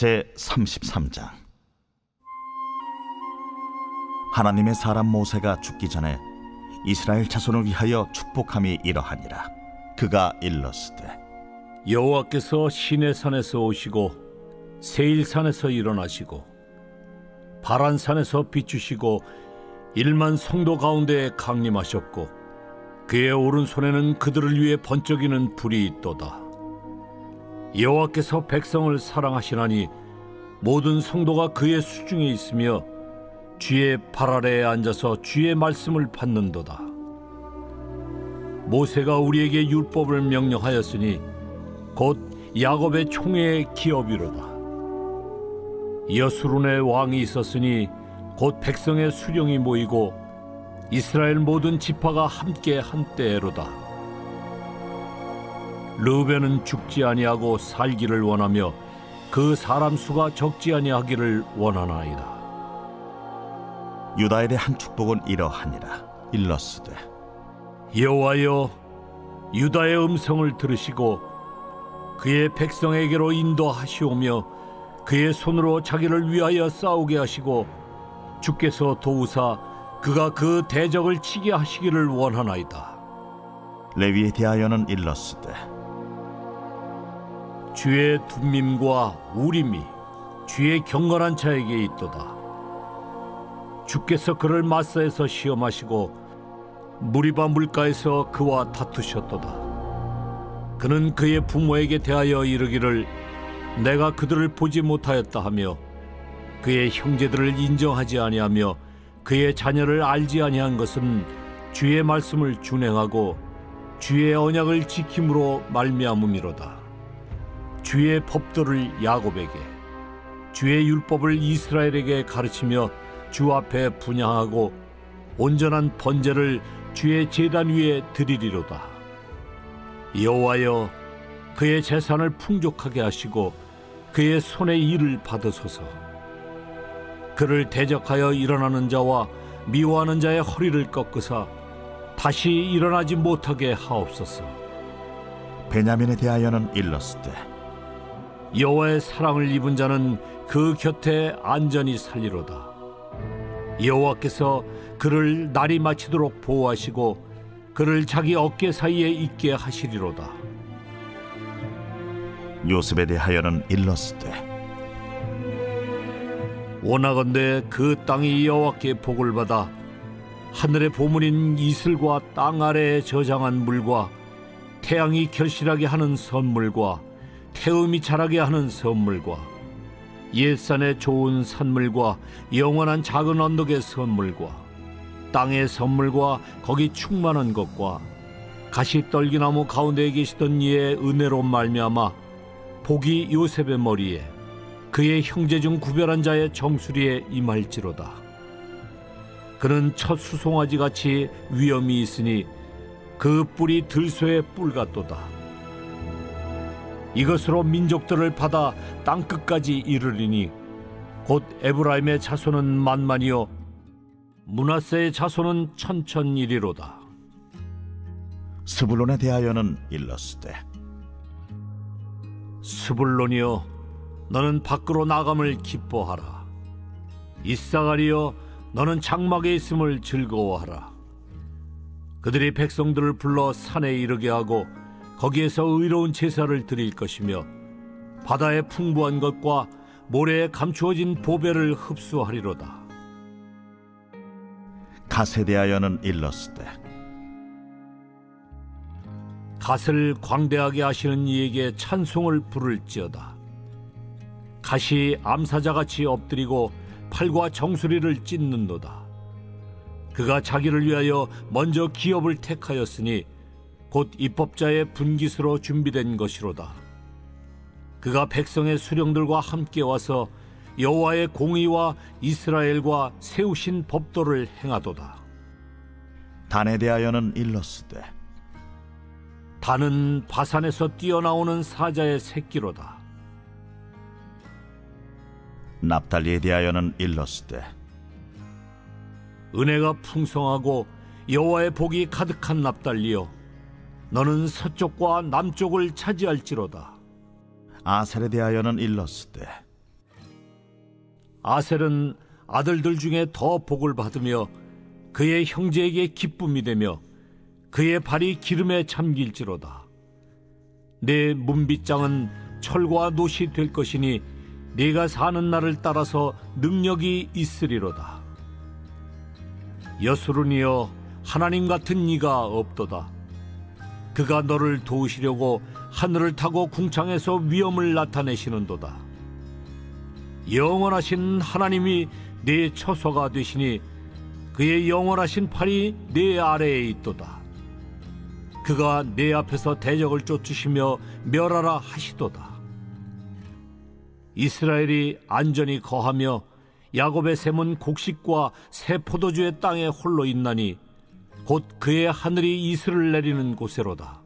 제 33장. 하나님의 사람 모세가 죽기 전에 이스라엘 자손을 위하여 축복함이 이러하니라. 그가 일렀으되 여호와께서 시내 산에서 오시고 세일 산에서 일어나시고 바란 산에서 비추시고 일만 성도 가운데 강림하셨고 그의 오른손에는 그들을 위해 번쩍이는 불이 있도다 여호와께서 백성을 사랑하시나니 모든 성도가 그의 수중에 있으며 주의 발 아래에 앉아서 주의 말씀을 받는도다 모세가 우리에게 율법을 명령하였으니 곧 야곱의 총회의 기업이로다. 여수론의 왕이 있었으니 곧 백성의 수령이 모이고 이스라엘 모든 지파가 함께 한때로다. 르벤은 죽지 아니하고 살기를 원하며 그 사람 수가 적지 아니하기를 원하나이다. 유다에 대한 축복은 이러하니라 일렀으되 여호와여 유다의 음성을 들으시고 그의 백성에게로 인도하시오며 그의 손으로 자기를 위하여 싸우게 하시고 주께서 도우사 그가 그 대적을 치게 하시기를 원하나이다. 레위에 대하여는 일렀으되 주의 둠밈과 우림이 주의 경건한 자에게 있도다. 주께서 그를 마사에서 시험하시고 무리바 물가에서 그와 다투셨도다. 그는 그의 부모에게 대하여 이르기를 내가 그들을 보지 못하였다 하며 그의 형제들을 인정하지 아니하며 그의 자녀를 알지 아니한 것은 주의 말씀을 준행하고 주의 언약을 지킴으로 말미암음이로다. 주의 법도를 야곱에게 주의 율법을 이스라엘에게 가르치며 주 앞에 분양하고 온전한 번제를 주의 제단 위에 드리리로다. 여호와여 그의 재산을 풍족하게 하시고 그의 손의 일을 받으소서. 그를 대적하여 일어나는 자와 미워하는 자의 허리를 꺾으사 다시 일어나지 못하게 하옵소서. 베냐민에 대하여는 일렀으되 여호와의 사랑을 입은 자는 그 곁에 안전히 살리로다. 여호와께서 그를 날이 마치도록 보호하시고 그를 자기 어깨 사이에 있게 하시리로다. 요셉에 대하여는 일렀으되 원하건대 그 땅이 여호와께 복을 받아 하늘의 보물인 이슬과 땅 아래에 저장한 물과 태양이 결실하게 하는 선물과 태음이 자라게 하는 선물과 옛산의 좋은 산물과 영원한 작은 언덕의 선물과 땅의 선물과 거기 충만한 것과 가시떨기나무 가운데에 계시던 이의 은혜로 말미암아 복이 요셉의 머리에 그의 형제 중 구별한 자의 정수리에 임할지로다. 그는 첫 수송아지 같이 위엄이 있으니 그 뿔이 들소의 뿔 같도다. 이것으로 민족들을 받아 땅 끝까지 이르리니 곧 에브라임의 자손은 만만이요 문하세의 자손은 천천이리로다. 스불론에 대하여는 일렀으되 스불론이여 너는 밖으로 나감을 기뻐하라 이사가리여 너는 장막에 있음을 즐거워하라 그들이 백성들을 불러 산에 이르게 하고 거기에서 의로운 제사를 드릴 것이며 바다의 풍부한 것과 모래에 감추어진 보배를 흡수하리로다 갓에 대하여는 일렀으되 갓을 광대하게 하시는 이에게 찬송을 부를지어다. 갓이 암사자같이 엎드리고 팔과 정수리를 찢는도다. 그가 자기를 위하여 먼저 기업을 택하였으니 곧 입법자의 분깃으로 준비된 것이로다. 그가 백성의 수령들과 함께 와서 여호와의 공의와 이스라엘과 세우신 법도를 행하도다. 단에 대하여는 일렀으되 단은 바산에서 뛰어나오는 사자의 새끼로다. 납달리에 대하여는 일렀으되 은혜가 풍성하고 여호와의 복이 가득한 납달리여 너는 서쪽과 남쪽을 차지할지로다. 아셀에 대하여는 일렀으되 아셀은 아들들 중에 더 복을 받으며 그의 형제에게 기쁨이 되며 그의 발이 기름에 잠길지로다. 내 문빗장은 철과 노시 될 것이니 네가 사는 날을 따라서 능력이 있으리로다. 여수run이여 하나님 같은 이가 없도다. 그가 너를 도우시려고 하늘을 타고 궁창에서 위엄을 나타내시는도다. 영원하신 하나님이 내 처소가 되시니 그의 영원하신 팔이 내 아래에 있도다. 그가 내 앞에서 대적을 쫓으시며 멸하라 하시도다. 이스라엘이 안전히 거하며 야곱의 샘은 곡식과 새 포도주의 땅에 홀로 있나니 곧 그의 하늘이 이슬을 내리는 곳에로다.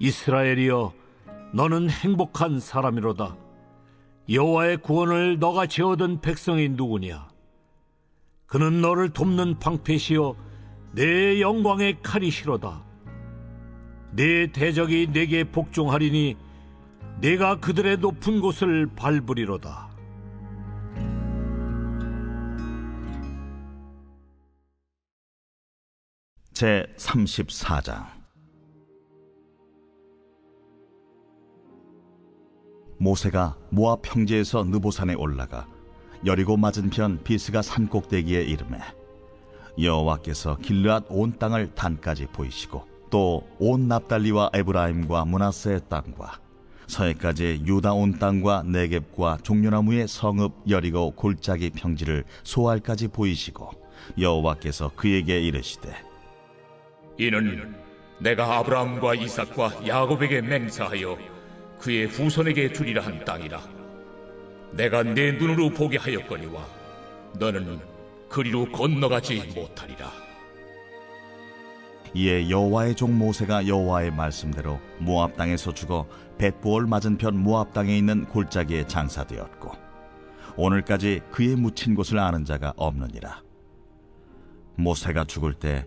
이스라엘이여 너는 행복한 사람이로다. 여호와의 구원을 너가 지어든 백성이 누구냐? 그는 너를 돕는 방패시요 내 영광의 칼이시로다. 내 대적이 내게 복종하리니 내가 그들의 높은 곳을 밟으리로다. 제 34장. 모세가 모압 평지에서 느보산에 올라가 여리고 맞은편 비스가 산 꼭대기에 이름에 여호와께서 길르앗 온 땅을 단까지 보이시고 또 온 납달리와 에브라임과 문하세의 땅과 서해까지 유다 온 땅과 네겝과 종려나무의 성읍 여리고 골짜기 평지를 소알까지 보이시고 여호와께서 그에게 이르시되 이는 내가 아브라함과 이삭과 야곱에게 맹세하여 그의 후손에게 주리라 한 땅이라. 내가 내 눈으로 보게 하였거니와 너는 그리로 건너가지 못하리라. 이에 여호와의 종 모세가 여호와의 말씀대로 모압 땅에서 죽어 벳보올 맞은편 모압 땅에 있는 골짜기에 장사되었고 오늘까지 그의 묻힌 곳을 아는 자가 없느니라 모세가 죽을 때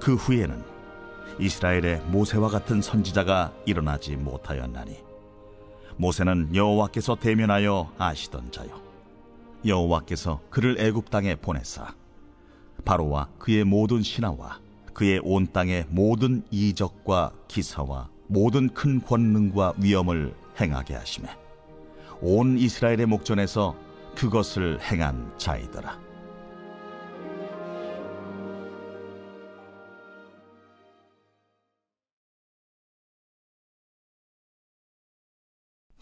그 후에는 이스라엘의 모세와 같은 선지자가 일어나지 못하였나니 모세는 여호와께서 대면하여 아시던 자요 여호와께서 그를 애굽 땅에 보내사 바로와 그의 모든 신하와 그의 온 땅의 모든 이적과 기사와 모든 큰 권능과 위엄을 행하게 하심에 온 이스라엘의 목전에서 그것을 행한 자이더라.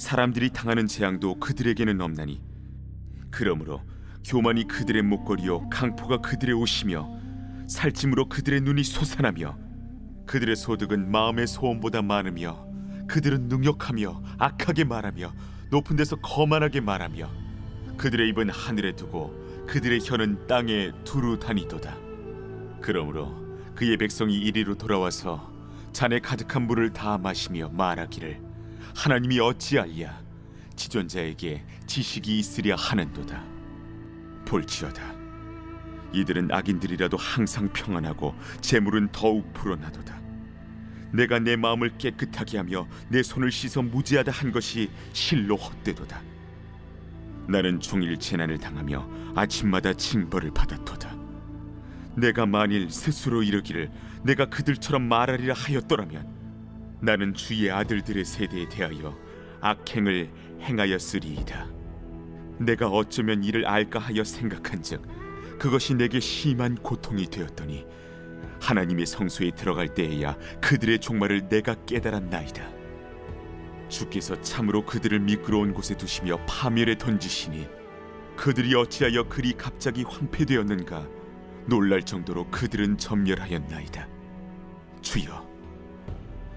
사람들이 당하는 재앙도 그들에게는 없나니. 그러므로 교만이 그들의 목걸이요 강포가 그들의 옷이며 살찜으로 그들의 눈이 솟아나며 그들의 소득은 마음의 소원보다 많으며 그들은 능욕하며 악하게 말하며 높은 데서 거만하게 말하며 그들의 입은 하늘에 두고 그들의 혀는 땅에 두루 다니도다. 그러므로 그의 백성이 이리로 돌아와서 잔에 가득한 물을 다 마시며 말하기를 하나님이 어찌하리야 지존자에게 지식이 있으랴 하는도다. 볼지어다. 이들은 악인들이라도 항상 평안하고 재물은 더욱 불어나도다. 내가 내 마음을 깨끗하게 하며 내 손을 씻어 무지하다 한 것이 실로 헛되도다. 나는 종일 재난을 당하며 아침마다 징벌을 받았도다. 내가 만일 스스로 이르기를 내가 그들처럼 말하리라 하였더라면 나는 주의 아들들의 세대에 대하여 악행을 행하였으리이다. 내가 어쩌면 이를 알까 하여 생각한즉 그것이 내게 심한 고통이 되었더니 하나님의 성소에 들어갈 때에야 그들의 종말을 내가 깨달았나이다. 주께서 참으로 그들을 미끄러운 곳에 두시며 파멸에 던지시니 그들이 어찌하여 그리 갑자기 황폐되었는가 놀랄 정도로 그들은 전멸하였나이다. 주여,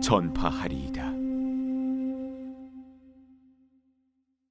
전파하리이다.